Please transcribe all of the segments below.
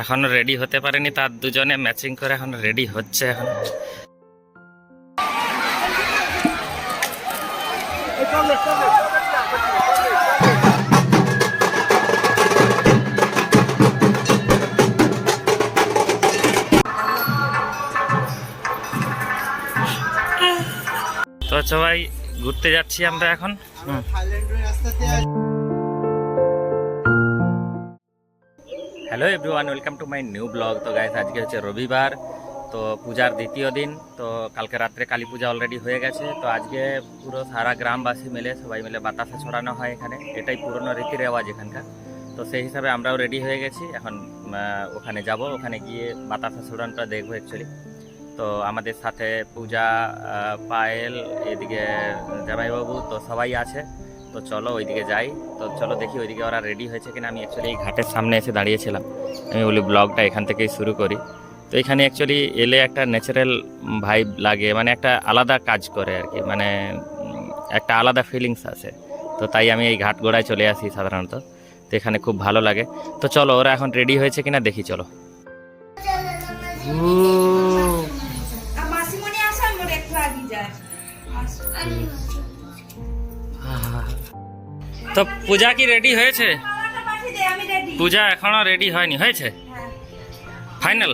এখনও রেডি হতে পারেনি, তার দুজনে ম্যাচিং করে এখন রেডি হচ্ছে এখন তো সবাই ঘুরতে যাচ্ছি আমরা এখন হুম। Hello everyone welcome to my new blog তো গাইস আজকে হচ্ছে রবিবার, তো পূজার দ্বিতীয় দিন, তো কালকে রাত্রে কালী পূজা অলরেডি হয়ে গেছে, তো আজকে পুরো সারা গ্রামবাসী মিলে, সবাই মিলে বাতাসা ছড়ানো হয় এখানে, এটাই পুরনো রীতি রেওয়াজ এখানকার। তো সেই হিসাবে আমরাও রেডি হয়ে গেছি, এখন ওখানে যাব, ওখানে গিয়ে বাতাসা ছড়ানোটা দেখব অ্যাকচুয়ালি তো আমাদের সাথে পূজা পায়েল, এদিকে জামাইবাবু, তো সবাই আছে। তো চলো ওইদিকে যাই। তো চলো দেখি ওইদিকে ওরা রেডি হয়েছে কিনা। আমি অ্যাকচুয়ালি এই ঘাটের সামনে এসে দাঁড়িয়েছিলাম। আমি বলি ব্লগটা এখান থেকেই শুরু করি। তো এখানে অ্যাকচুয়ালি এলে একটা ন্যাচারাল ভাইব লাগে মানে একটা আলাদা কাজ করে আর কি মানে একটা আলাদা ফিলিংস আছে তো তাই আমি এই ঘাট গোড়ায় চলে আসি সাধারণত। তো এখানে খুব ভালো লাগে। তো চলো ওরা এখন রেডি হয়েছে কিনা দেখি চলো। মাসিমণি আসো আমি একটু আগে যাই তো পূজা কি রেডি হয়েছে? পূজা এখনও রেডি হয়নি হয়েছে? হ্যাঁ ফাইনাল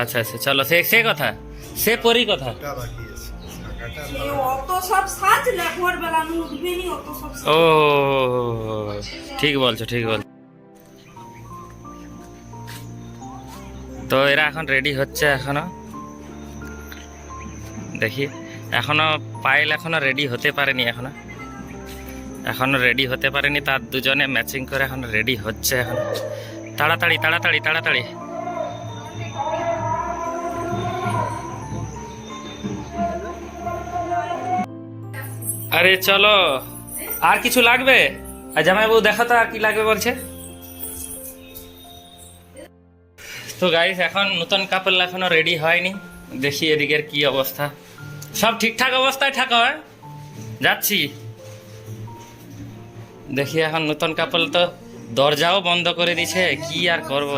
আচ্ছা আচ্ছা চলো সে সে কথা সে পরি কথা। ও ঠিক বলছো ঠিক বলছো। তো এরা এখন রেডি হচ্ছে এখনও? দেখি। এখনও পায়েল এখনও রেডি হতে পারেনি এখনও। এখনও রেডি হতে পারেনি, তার দুজনে ম্যাচিং করে এখন রেডি হচ্ছে এখন। তাড়াতাড়ি তাড়াতাড়ি তাড়াতাড়ি। আরে চলো, আর কিছু লাগবে? আর জামাইবাবু দেখো তো আর কি লাগবে বলছে। তো গাইস এখন নতুন কাপড় এখনও রেডি হয়নি। দেখি এদিকের কি অবস্থা। সব ঠিকঠাক অবস্থায় থাকা, হয়? যাচ্ছি। দেখি এখন নতুন কাপড় তো দরজাও বন্ধ করে দিছে, কি আর করব?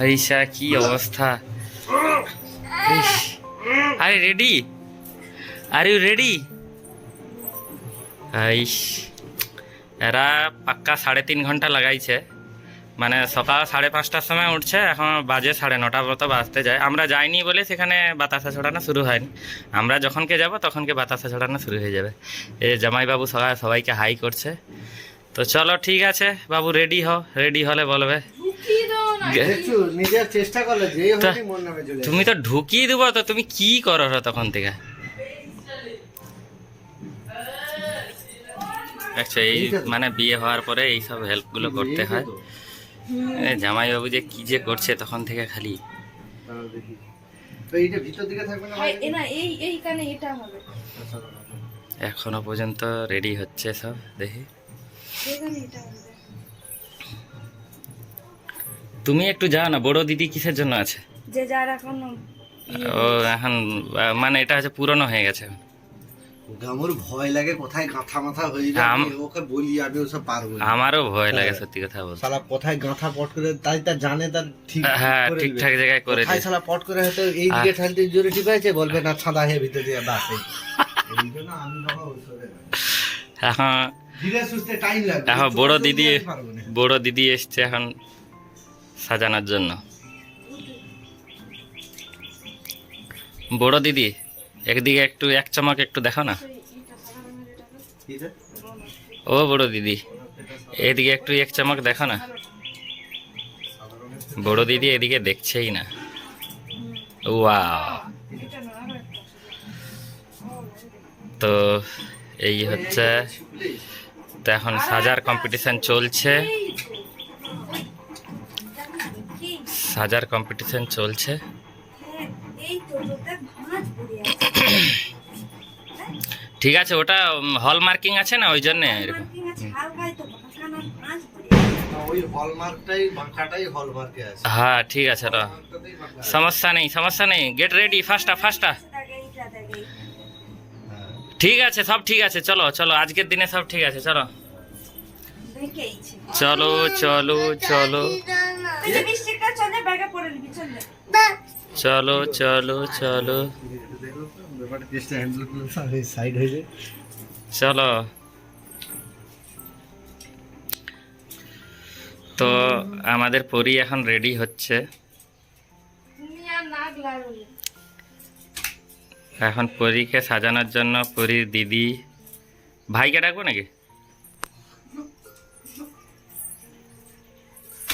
হইসা কি অবস্থা? আরে রেডি আর ইউ রেডি এরা পাক্কা সাড়ে তিন ঘণ্টা লাগাইছে। মানে সকাল সাড়ে পাঁচটার সময় উঠছে এখন বাজে সাড়ে নটা মতো বাজতে যায়। আমরা যাইনি বলে সেখানে বাতাসা ছড়ানো শুরু হয়নি। আমরা যখনকে যাব তখনকে বাতাসা ছড়ানো শুরু হয়ে যাবে। এ জামাইবাবু সবাই সবাইকে হাই করছে। তো চলো ঠিক আছে বাবু রেডি হও। রেডি হলে বলবে। তুমি তো ঢুকিয়ে দেবো তো তুমি কি করো তখন থেকে? আচ্ছা এই মানে বিয়ে হওয়ার পরে এই সব হেল্পগুলো করতে হয়। জামাইবাবু যে কি যে করছে তখন থেকে খালি। তাহলে দেখি। তো এইটা ভিতর দিকে থাকবে না এই- এই না এই এইখানে এটা হবে। এখনও পর্যন্ত রেডি হচ্ছে সব দেখি। এখানে এটা হবে। তুমি একটু যাও না বড় দিদি কিসের জন্য আছে? যে যার এখন ও এখন মানে এটা হচ্ছে পুরনো হয়ে গেছে। আমার ভয় লাগে কোথায় গাঁথা মাথা হয়ে যাবে ওকে বলি আমি ওসব পারব আমারও ভয় লাগে সত্যি কথা বলতে। শালা কোথায় গাঁথা পট করে তাই তার জানে তার ঠিক হ্যাঁ ঠিকঠাক জায়গায় করে কোথায় শালা পট করে হয়তো এই দিকে ঠান্ডি জোরে ঠিক আছে বলবে না ছাদা হয়ে ভিতর দিয়ে এই। জন্য আমি বাবা না। ধীরে সুস্থে টাইম লাগবে। এখন বড় দিদি দিয়ে না। বড় দিদি এসছে এখন সাজানোর জন্য। বড় দিদি একদিকে একটু, এক চমক একটু দেখো না। ও বড় দিদি, এদিকে একটু এক চমক দেখো না। বড় দিদি এদিকে দেখছেই না। ওয়াও। তো এই হচ্ছে, তো এখন সাজার কম্পিটিশন চলছে। সাজার কম্পিটিশন চলছে। ঠিক আছে ওটা হল মার্কিং আছে না ওই জন্য? হ্যাঁ ঠিক আছে। সমস্যা নেই সমস্যা নেই। গেট রেডি দেখে হ্যাঁ। ঠিক আছে সব ঠিক আছে চলো চলো আজকের দিনে সব ঠিক আছে চলো। চলো চলো চলো। চলে, চল। চলো। চলো। তো আমাদের পরি এখন রেডি হচ্ছে। এখন পরীকে সাজানোর জন্য পরীর দিদি ভাইকে ডাকবো নাকি?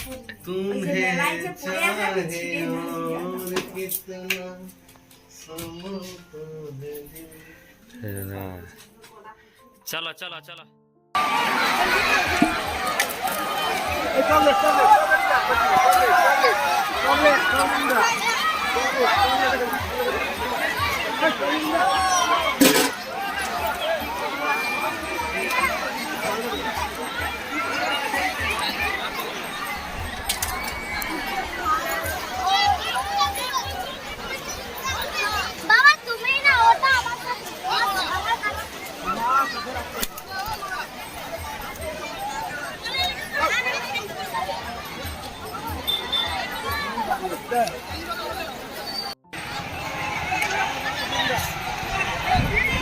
चाहे कितना चलो चलो चलो। すいません。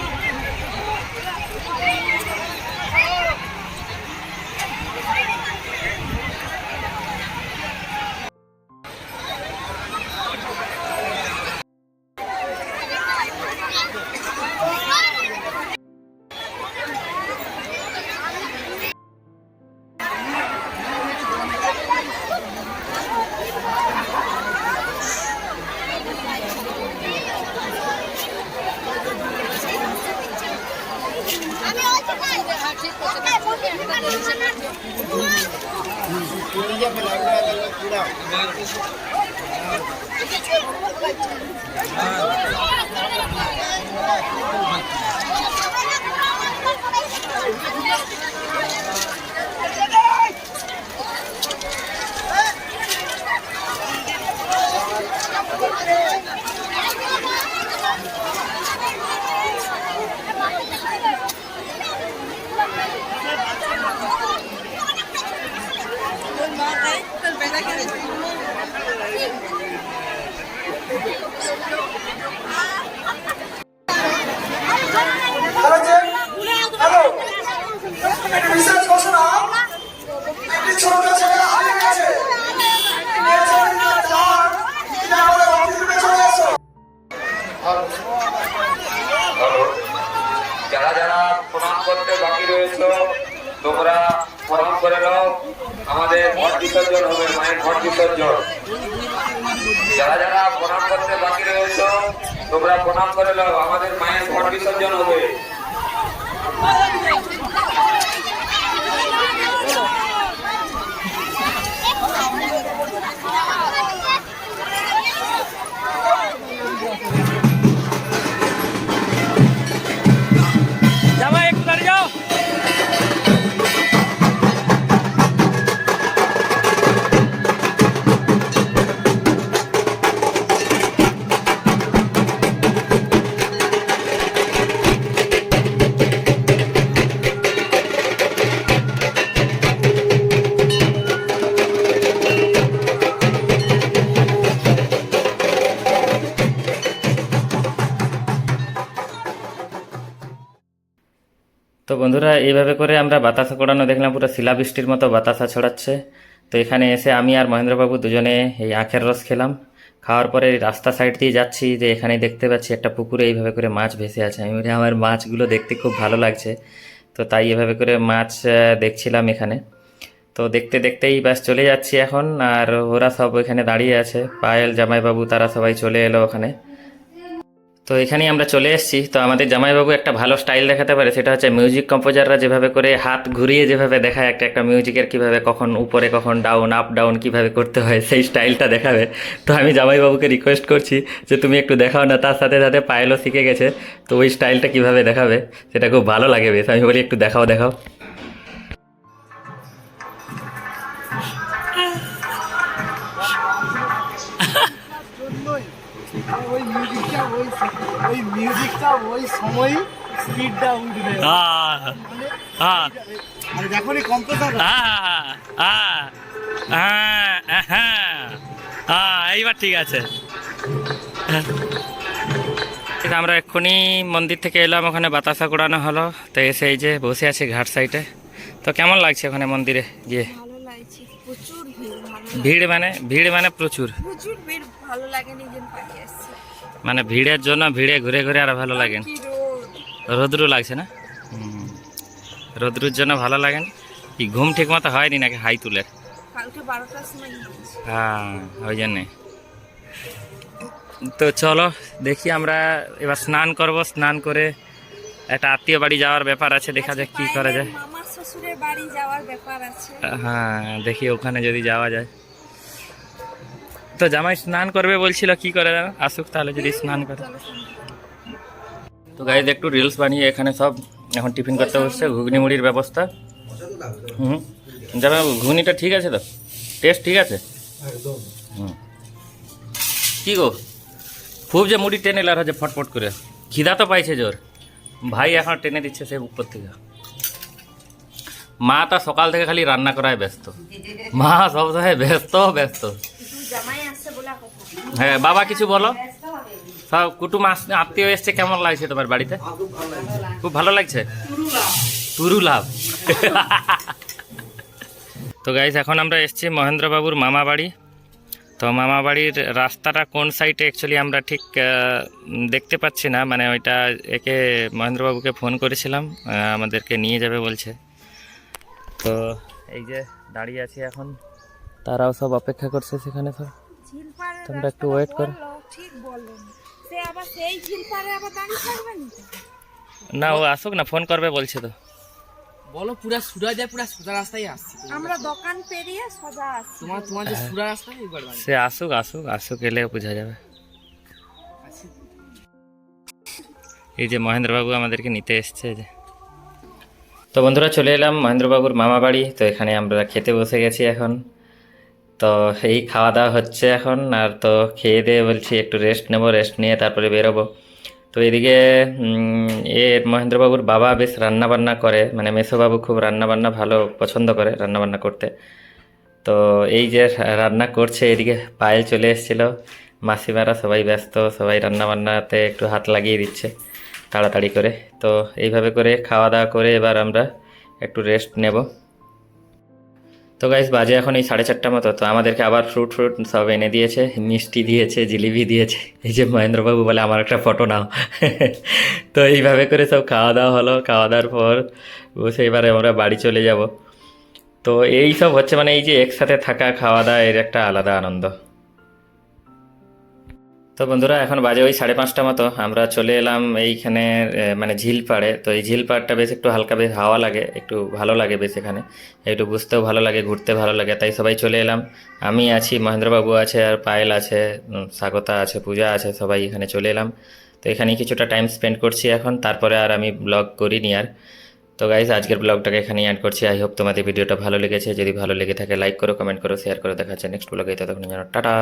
একটি যার যারা প্রণাম করতে বাকি রয়েছে, তোমরা প্রণাম করে নাও। আমাদের ঘট বিসর্জন হবে, মায়ের ঘট বিসর্জন। যারা যারা প্রণাম করতে বাকি রয়েছে, তোমরা প্রণাম করে নাও। আমাদের মায়ের ঘট বিসর্জন হবে। তো বন্ধুরা, এইভাবে করে আমরা বাতাসা করানো দেখলাম, পুরো শিলাবৃষ্টির মতো বাতাসা ছড়াচ্ছে। তো এখানে এসে আমি আর মহেন্দ্রবাবু দুজনে এই আখের রস খেলাম। খাওয়ার পরে রাস্তা সাইড দিয়ে যাচ্ছি, যে এখানে দেখতে পাচ্ছি একটা পুকুরে এইভাবে করে মাছ ভেসে আছে। আমি বলি, আমার মাছগুলো দেখতে খুব ভালো লাগছে। তো তাই এভাবে করে মাছ দেখছিলাম এখানে। তো দেখতে দেখতেই ব্যাস চলে যাচ্ছি এখন, আর ওরা সব ওইখানে দাঁড়িয়ে আছে। পায়েল, জামাইবাবু, তারা সবাই চলে এলো ওখানে। তো এখানেই আমরা চলে এসেছি। তো আমাদের জামাইবাবু একটা ভালো স্টাইল দেখাতে পারে সেটা হচ্ছে মিউজিক কম্পোজাররা যেভাবে করে হাত ঘুরিয়ে যেভাবে দেখায় একটা একটা মিউজিকের কীভাবে কখন উপরে কখন ডাউন আপ ডাউন কীভাবে করতে হয় সেই স্টাইলটা দেখাবে। তো আমি জামাইবাবুকে রিকোয়েস্ট করছি যে তুমি একটু দেখাও না তার সাথে সাথে পায়েলও শিখে গেছে। তো ওই স্টাইলটা কীভাবে দেখাবে সেটা খুব ভালো লাগে বেশ। আমি বলি একটু দেখাও দেখাও। ওই মিউজিকটা ওই ওই মিউজিকটা ওই সময়ই স্পিডটা উঠবে। হ্যাঁ। হ্যাঁ। আর হ্যাঁ। হ্যাঁ হ্যাঁ হ্যাঁ হ্যাঁ এইবার ঠিক আছে। আমরা এক্ষুনি মন্দির থেকে এলাম ওখানে বাতাসা কুড়ানো হলো। তো এসে এই যে বসে আছি ঘাট সাইডে। তো কেমন লাগছে ওখানে মন্দিরে গিয়ে? ভিড় ভিড় মানে ভিড় মানে প্রচুর। প্রচুর ভিড় ভালো লাগে নিজের পাখি আসছে। মানে ভিড়ের জন্য ভিড়ে ঘুরে ঘুরে আর ভালো লাগে রোদ্রু লাগছে না। রোদ্রুর জন্য ভালো লাগে? কি ঘুম ঠিক মতো হয়নি নাকি হাই তুলের কালকে বারোটার সময় হ্যাঁ ওই জন্যে। তো চলো দেখি আমরা এবার স্নান করব স্নান করে একটা আত্মীয় বাড়ি যাওয়ার ব্যাপার আছে দেখা যাক কি করা যায়। হ্যাঁ দেখি ওখানে যদি যাওয়া যায়। তো জামাই স্নান করবে বলছিল, কি করে আসুক তাহলে যদি স্নান করে। তো গাইজ একটু রিলস বানিয়ে এখানে সব এখন টিফিন করতে বসছে ঘুগনি মুড়ির ব্যবস্থা। হুম। যাবে ঘুগনিটা ঠিক আছে তো? টেস্ট ঠিক আছে? হুম। কি গো? খুব যে মুড়ি টেনে লার হচ্ছে, ফটফট করে। খিদা তো পাইছে জোর। ভাই এখন টেনে দিচ্ছে সে উপর থেকে। মা তা সকাল থেকে খালি রান্না করায় ব্যস্ত। মা সব সময় ব্যস্ত ব্যস্ত তুই জামাই আসছে বলে কথা হ্যাঁ বাবা কিছু বলো। সব কুটুম আত্মীয় এসছে, কেমন লাগছে তোমার বাড়িতে? খুব ভালো লাগছে? তুরু লাভ তো গাইজ এখন আমরা এসছি মহেন্দ্রবাবুর মামা বাড়ি। তো মামা বাড়ির রাস্তাটা কোন সাইডে অ্যাকচুয়ালি আমরা ঠিক দেখতে পাচ্ছি না। মানে ওইটা একে মহেন্দ্রবাবুকে ফোন করেছিলাম আমাদেরকে নিয়ে যাবে বলছে। তো এই যে দাঁড়িয়ে আছি এখন, তারাও সব অপেক্ষা করছে সেখানে সব। তোমরা একটু ওয়েট করো। ঠিক বললেন। সে আবার সেই ঝিলপাড়ে আবার দাঁড়িয়ে থাকবে না না ও আসুক না ফোন করবে বলছে তো। বলো পুরা সুরা যায় পুরা সোজা রাস্তায় আসছে। আমরা দোকান পেরিয়ে সোজা আসছি। তোমার তোমার যে সুরা রাস্তা একবার বাড়ি সে আসুক আসুক আসুক এলে বোঝা যাবে। এই যে মহেন্দ্রবাবু আমাদেরকে নিতে এসছে যে। তো বন্ধুরা চলে এলাম মহেন্দ্রবাবুর মামা বাড়ি তো এখানে আমরা খেতে বসে গেছি এখন। তো এই খাওয়া দাওয়া হচ্ছে এখন, আর তো খেয়ে দিয়ে বলছি একটু রেস্ট নেব রেস্ট নিয়ে তারপরে বেরোবো। তো এদিকে এ মহেন্দ্রবাবুর বাবা বেশ রান্নাবান্না করে মানে মেসোবাবু খুব রান্নাবান্না ভালো পছন্দ করে রান্নাবান্না করতে। তো এই যে রান্না করছে, এদিকে পায়েল চলে এসেছিল। মাসিমারা সবাই ব্যস্ত, সবাই রান্নাবান্নাতে একটু হাত লাগিয়ে দিচ্ছে তাড়াতাড়ি করে। তো এইভাবে করে খাওয়া দাওয়া করে এবার আমরা একটু রেস্ট নেব। তো গাইজ বাজে এখন এই সাড়ে চারটা মতো, তো আমাদেরকে আবার ফ্রুট ফ্রুট সব এনে দিয়েছে, মিষ্টি দিয়েছে, জিলিপি দিয়েছে, এই যে মহেন্দ্রবাবু বলে, আমার একটা ফটো নাও। তো এইভাবে করে সব খাওয়া দাওয়া হলো, খাওয়া দাওয়ার পর বসে এবারে আমরা বাড়ি চলে যাব। তো এই সব হচ্ছে মানে এই যে একসাথে থাকা, খাওয়া দাওয়া, এর একটা আলাদা আনন্দ। তো বন্ধুরা, এখন বাজে ওই সাড়ে পাঁচটা মতো। আমরা চলে এলাম এইখানে মানে ঝিল পাড়ে। তো এই ঝিল পাড়টা বেশ একটু হালকা বেশ হাওয়া লাগে, একটু ভালো লাগে বেশ এখানে। একটু বুঝতেও ভালো লাগে, ঘুরতে ভালো লাগে, তাই সবাই চলে এলাম। আমি আছি, মহেন্দ্রবাবু আছে আর পায়েল আছে স্বাগতা আছে, পূজা আছে, সবাই এখানে চলে এলাম। তো এখানে কিছুটা টাইম স্পেন্ড করছি এখন, তারপরে আর আমি ব্লগ করিনি আর। তো গাইজ আজকের ব্লগটাকে এখানেই অ্যাড করছি। আই হোপ তোমাদের ভিডিওটা ভালো লেগেছে। যদি ভালো লেগে থাকে, লাইক করো, কমেন্ট করো, শেয়ার করো, দেখা যাচ্ছে নেক্সট ব্লগে। ততক্ষণ যেন টাটা।